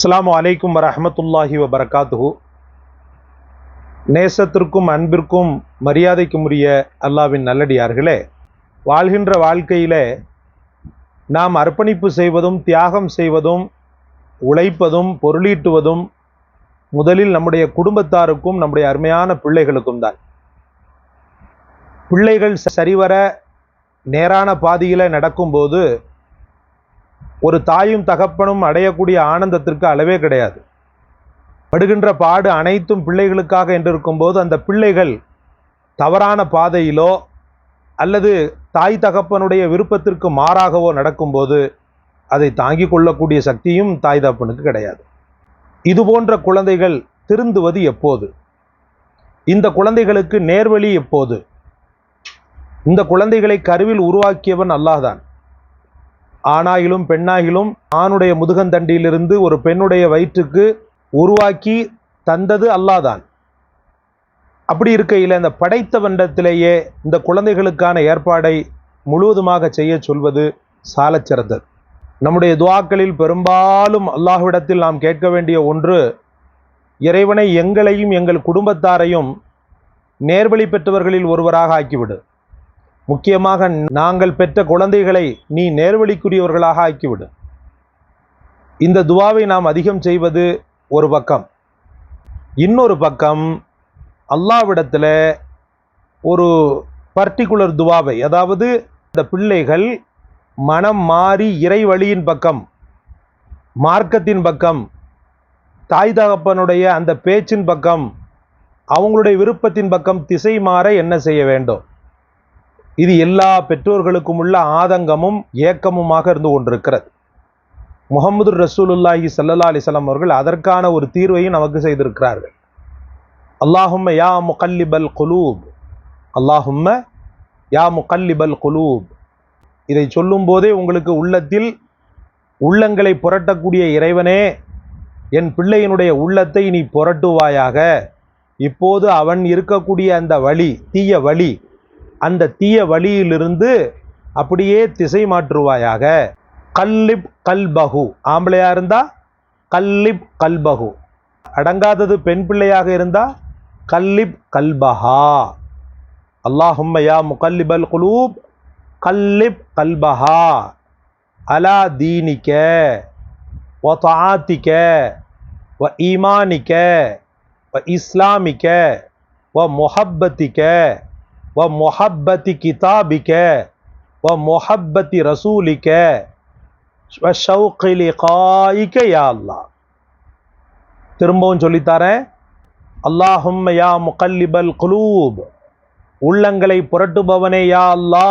அஸ்லாம் வலைக்கும் வரமத்துல்லாஹி வபரகாத்து நேசத்திற்கும் அன்பிற்கும் மரியாதைக்கும் உரிய அல்லாவின் நல்லடியார்களே வாழ்கின்ற வாழ்க்கையில் நாம் அர்ப்பணிப்பு செய்வதும் தியாகம் செய்வதும் உழைப்பதும் பொருளீட்டுவதும் முதலில் நம்முடைய குடும்பத்தாருக்கும் நம்முடைய அருமையான பிள்ளைகளுக்கும் தான். பிள்ளைகள் சரிவர நேரான பாதியில் நடக்கும்போது ஒரு தாயும் தகப்பனும் அடையக்கூடிய ஆனந்தத்திற்கு அளவே கிடையாது. படுகின்ற பாடு அனைத்தும் பிள்ளைகளுக்காக என்று இருக்கும்போது அந்த பிள்ளைகள் தவறான பாதையிலோ அல்லது தாய் தகப்பனுடைய விருப்பத்திற்கு மாறாகவோ நடக்கும்போது அதை தாங்கிக் கொள்ளக்கூடிய சக்தியும் தாய் தகப்பனுக்கு கிடையாது. இது போன்ற குழந்தைகள் திருந்துவது எப்போது? இந்த குழந்தைகளுக்கு நேர்வழி எப்போது? இந்த குழந்தைகளை கருவில் உருவாக்கியவன் அல்லாஹ்தான். ஆணாகிலும் பெண்ணாகிலும் ஆணுடைய முதுகந்தண்டியிலிருந்து ஒரு பெண்ணுடைய வயிற்றுக்கு உருவாக்கி தந்தது அல்லாதான். அப்படி இருக்கையில் இந்த படைத்த வண்டத்திலேயே இந்த குழந்தைகளுக்கான ஏற்பாடை முழுவதுமாக செய்ய சொல்வது சாலச்சிறந்தது நம்முடைய துவாக்களில் பெரும்பாலும் அல்லாஹ்விடத்தில் நாம் கேட்க வேண்டிய ஒன்று இறைவனை எங்களையும் எங்கள் குடும்பத்தாரையும் நேர்வழி பெற்றவர்களில் ஒருவராக ஆக்கிவிடு. முக்கியமாக நாங்கள் பெற்ற குழந்தைகளை நீ நேர்வழிக்குரியவர்களாக ஆக்கிவிடு. இந்த துவாவை நாம் அதிகம் செய்வது ஒரு பக்கம். இன்னொரு பக்கம் அல்லாவிடத்தில் ஒரு பர்டிகுலர் துவாவை அதாவது இந்த பிள்ளைகள் மனம் மாறி இறை வழியின் பக்கம் மார்க்கத்தின் பக்கம் தாய் தகப்பனுடைய அந்த பேச்சின் பக்கம் அவங்களுடைய விருப்பத்தின் பக்கம் திசை மாற என்ன செய்ய வேண்டும்? இது எல்லா பெற்றோர்களுக்கும் உள்ள ஆதங்கமும் ஏக்கமுமாக இருந்து கொண்டிருக்கிறது. முகமது ரசூலுல்லாஹி சல்லா அலிசல்லாம் அவர்கள் அதற்கான ஒரு தீர்வையும் நமக்கு செய்திருக்கிறார்கள். அல்லாஹும்ம யா முகல்லிபல் குலூப். அல்லாஹும்ம யா முகல்லிபல் குலூப். இதை சொல்லும் போதே உங்களுக்கு உள்ளத்தில் உள்ளங்களை புரட்டக்கூடிய இறைவனே என் பிள்ளையினுடைய உள்ளத்தை நீ புரட்டுவாயாக. இப்போது அவன் இருக்கக்கூடிய அந்த வழி தீய வழி அந்த தீய வழியிலிருந்து அப்படியே திசை மாற்றுவாயாக. கல்லிப் கல்பகு ஆம்பளையா இருந்தா? கல்லிப் கல்பகு அடங்காதது பெண் பிள்ளையாக இருந்தா? கல்லிப் கல்பஹா. அல்லாஹும்மையா முகல்லிபல் குலூப். கல்லிப் கல்பஹா. அலா தீனிக்க. வ தாத்திக்க. வ ஈமானிக்க. வ இஸ்லாமிக்க. வ முஹப்பத்திக்க. வ மொஹப்பத்தி கிதாபிக்க வ மொஹப்பத்தி ரசூலிக்க வ ஷவுகிலி காய்க்க யா அல்லா திரும்பவும் சொல்லித்தாரேன். அல்லாஹும் யா முகல்லிபல் குலூப் உள்ளங்களை புரட்டுபவனே யா அல்லா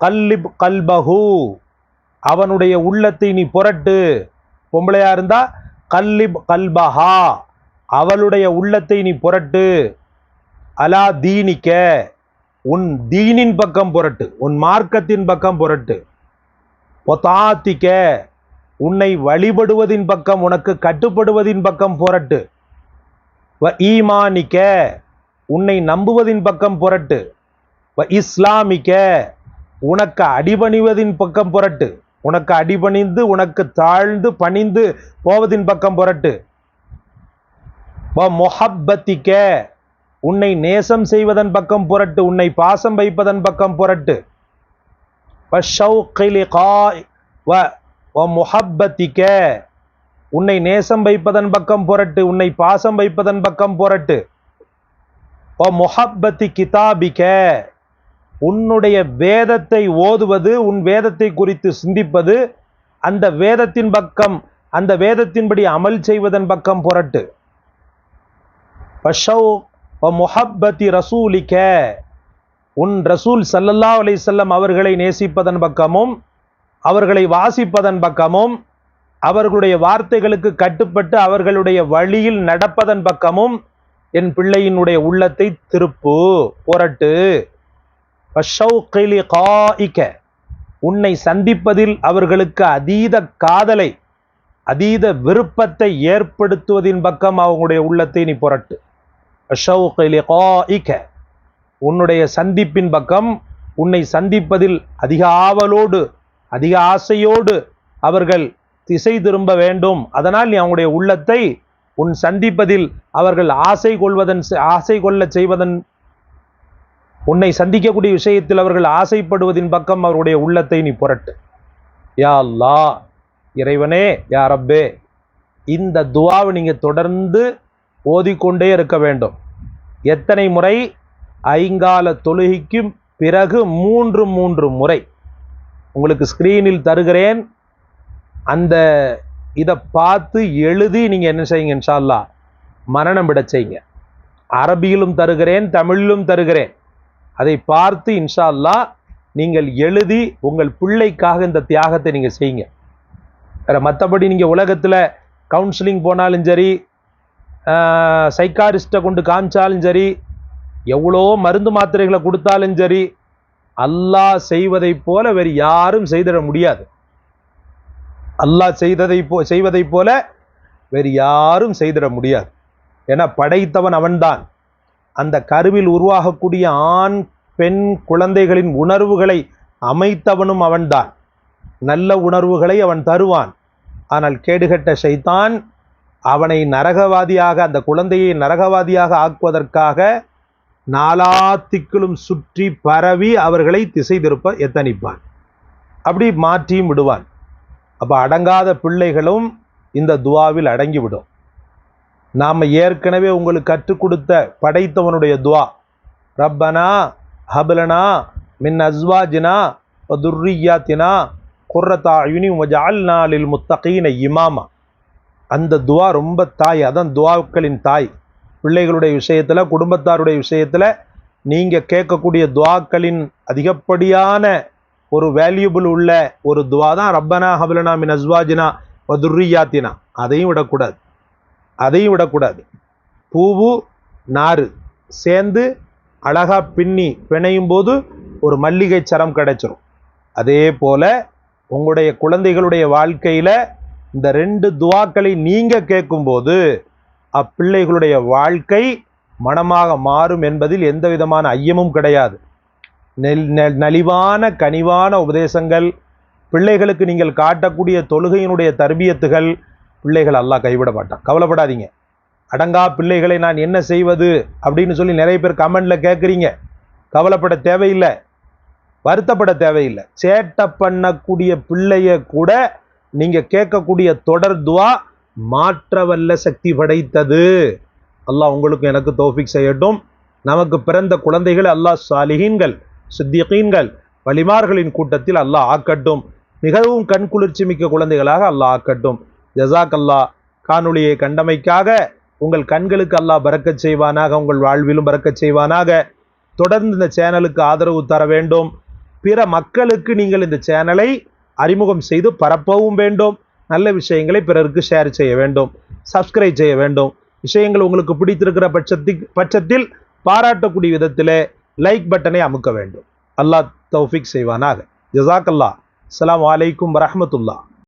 கல்லிப் கல்பஹு அவனுடைய உள்ளத்தை நீ புரட்டு. பொம்பளையா இருந்தா கல்லிப் கல்பஹா அவளுடைய உள்ளத்தை நீ புரட்டு. அலா தீனிக்க உன் தீனின் பக்கம் புரட்டு உன் மார்க்கத்தின் பக்கம் புரட்டு. பொத்தாத்திக்க உன்னை வழிபடுவதின் பக்கம் உனக்கு கட்டுப்படுவதின் பக்கம் புரட்டு. வ ஈமானிக்க உன்னை நம்புவதின் பக்கம் புரட்டு. வ இஸ்லாமிக்க உனக்கு அடிபணிவதின் பக்கம் புரட்டு. உனக்கு அடிபணிந்து உனக்கு தாழ்ந்து பணிந்து போவதின் பக்கம் புரட்டு. வ மொஹப்பத்திக்க உன்னை நேசம் செய்வதன் பக்கம் புரட்டு உன்னை பாசம் வைப்பதன் பக்கம் புரட்டு. முஹப்பத்திக்க உன்னை நேசம் வைப்பதன் பக்கம் புரட்டு உன்னை பாசம் வைப்பதன் பக்கம் புரட்டு. ஓ முஹப்பத்தி கிதாபிக்க உன்னுடைய வேதத்தை ஓதுவது உன் வேதத்தை குறித்து சிந்திப்பது அந்த வேதத்தின் பக்கம் அந்த வேதத்தின்படி அமல் செய்வதன் பக்கம் புரட்டு. முஹப்பத்தி ரசூலிக்க. உன் ரசூல் சல்லல்லா அலி செல்லம் அவர்களை நேசிப்பதன் பக்கமும் அவர்களை வாசிப்பதன் பக்கமும் அவர்களுடைய வார்த்தைகளுக்கு கட்டுப்பட்டு அவர்களுடைய வழியில் நடப்பதன் பக்கமும் என் பிள்ளையினுடைய உள்ளத்தை திருப்பு புரட்டு. உன்னை சந்திப்பதில் அவர்களுக்கு அதீத காதலை அதீத விருப்பத்தை ஏற்படுத்துவதின் பக்கம் அவங்களுடைய உள்ளத்தை நீ புரட்டு. உன்னுடைய சந்திப்பின் பக்கம் உன்னை சந்திப்பதில் அதிக ஆவலோடு அதிக ஆசையோடு அவர்கள் திசை திரும்ப வேண்டும். அதனால் நீ அவங்களுடைய உள்ளத்தை உன் சந்திப்பதில் அவர்கள் ஆசை கொள்வதன் ஆசை கொள்ளச் செய்வதன் உன்னை சந்திக்கக்கூடிய விஷயத்தில் அவர்கள் ஆசைப்படுவதின் பக்கம் அவருடைய உள்ளத்தை நீ புரட்டு. யா அல்லாஹ் இறைவனே யா ரப்பே இந்த துவாவை நீங்கள் தொடர்ந்து ஓதிக்கொண்டே இருக்க வேண்டும். எத்தனை முறை? ஐங்கால தொழுகைக்கும் பிறகு மூன்று மூன்று முறை. உங்களுக்கு ஸ்க்ரீனில் தருகிறேன். அந்த இதை பார்த்து எழுதி நீங்கள் என்ன செய்யுங்க இன்ஷால்லா மரணம் விட செய்யுங்க. அரபியிலும் தருகிறேன் தமிழிலும் தருகிறேன். அதை பார்த்து இன்ஷால்லா நீங்கள் எழுதி உங்கள் பிள்ளைக்காக இந்த தியாகத்தை நீங்கள் செய்யுங்க. வேறு மற்றபடி நீங்கள் உலகத்தில் கவுன்சிலிங் போனாலும் சரி சைக்காரிஸ்ட்டை கொண்டு காமிச்சாலும் சரி எவ்வளோ மருந்து மாத்திரைகளை கொடுத்தாலும் சரி அல்லாஹ் செய்வதைப் போல வேறு யாரும் செய்திட முடியாது. அல்லாஹ் செய்ததை போ செய்வதைப் போல வேறு யாரும் செய்திட முடியாது. ஏன்னா படைத்தவன் அவன்தான். அந்த கருவில் உருவாகக்கூடிய ஆண் பெண் குழந்தைகளின் உணர்வுகளை அமைத்தவனும் அவன்தான். நல்ல உணர்வுகளை அவன் தருவான். ஆனால் கேடுகட்ட சைத்தான் அவனை நரகவாதியாக அந்த குழந்தையை நரகவாதியாக ஆக்குவதற்காக நாலாத்திக்கிலும் சுற்றி பரவி அவர்களை திசை திருப்ப எத்தனிப்பான். அப்படி மாற்றியும் விடுவான். அப்போ அடங்காத பிள்ளைகளும் இந்த துவாவில் அடங்கிவிடும். நாம் ஏற்கனவே உங்களுக்கு கற்றுக் கொடுத்த படைத்தவனுடைய துவா ரப்பனா ஹபலனா மின் அஸ்வாஜினா துர்ரியாத்தினா குர்ரத்தா யுனி மஜால் நாளில் முத்தகீன இமாமா. அந்த துவா ரொம்ப தாய் அதான் துவாக்களின் தாய். பிள்ளைகளுடைய விஷயத்தில் குடும்பத்தாருடைய விஷயத்தில் நீங்கள் கேட்கக்கூடிய துவாக்களின் அதிகப்படியான ஒரு வேல்யூபிள் உள்ள ஒரு துவா தான் ரப்பனா ஹபலனா மின் அஸ்வாஜினா வதுர்ரியாத்தினா அதையும் விடக்கூடாது. அதையும் விடக்கூடாது. பூவு நாறு சேர்ந்து அழகா பின்னி பிணையும் போது ஒரு மல்லிகை சரம் கிடைச்சிரும். அதே போல் உங்களுடைய குழந்தைகளுடைய வாழ்க்கையில் இந்த ரெண்டு துவாக்களை நீங்கள் கேட்கும்போது அப்பிள்ளைகளுடைய வாழ்க்கை மனமாக மாறும் என்பதில் எந்த விதமான ஐயமும் கிடையாது. நெல் நலிவான கனிவான உபதேசங்கள் பிள்ளைகளுக்கு நீங்கள் காட்டக்கூடிய தொழுகையினுடைய தர்பியத்துகள் பிள்ளைகள் எல்லாம் கைவிட மாட்டான். கவலைப்படாதீங்க. அடங்கா பிள்ளைகளை நான் என்ன செய்வது அப்படின்னு சொல்லி நிறைய பேர் கமெண்டில் கேட்குறீங்க கவலைப்பட தேவையில்லை. வருத்தப்பட தேவையில்லை. சேட்டை பண்ணக்கூடிய பிள்ளைய கூட நீங்க கேட்கக்கூடிய தொடர் துவா மாற்றவல்ல சக்தி படைத்தது. அல்லாஹ் உங்களுக்கும் எனக்கு தோஃபிக் செய்யட்டும். நமக்கு பிறந்த குழந்தைகள் அல்லாஹ் சாலிஹீன்கள் சித்தியகீன்கள் வலிமார்களின் கூட்டத்தில் அல்லாஹ் ஆக்கட்டும். மிகவும் கண்குளிர்ச்சி மிக்க குழந்தைகளாக அல்லாஹ் ஆக்கட்டும். ஜசாக் அல்லாஹ் காணொளியை கண்டமைக்காக உங்கள் கண்களுக்கு அல்லாஹ் பறக்கச் செய்வானாக உங்கள் வாழ்விலும் பறக்கச் செய்வானாக. தொடர்ந்து இந்த சேனலுக்கு ஆதரவு தர வேண்டும். பிற மக்களுக்கு நீங்கள் இந்த சேனலை அறிமுகம் செய்து பரப்பவும் வேண்டும். நல்ல விஷயங்களை பிறருக்கு ஷேர் செய்ய வேண்டும். சப்ஸ்கிரைப் செய்ய வேண்டும். விஷயங்கள் உங்களுக்கு பிடித்திருக்கிற பட்சத்தில் பட்சத்தில் பாராட்டக்கூடிய விதத்திலே லைக் பட்டனை அமுக்க வேண்டும். அல்லாஹ் தௌஃபிக் செய்வானாக. ஜசாக் அல்லாஹ் அலாம் வலைக்கும் வரமத்துல்லா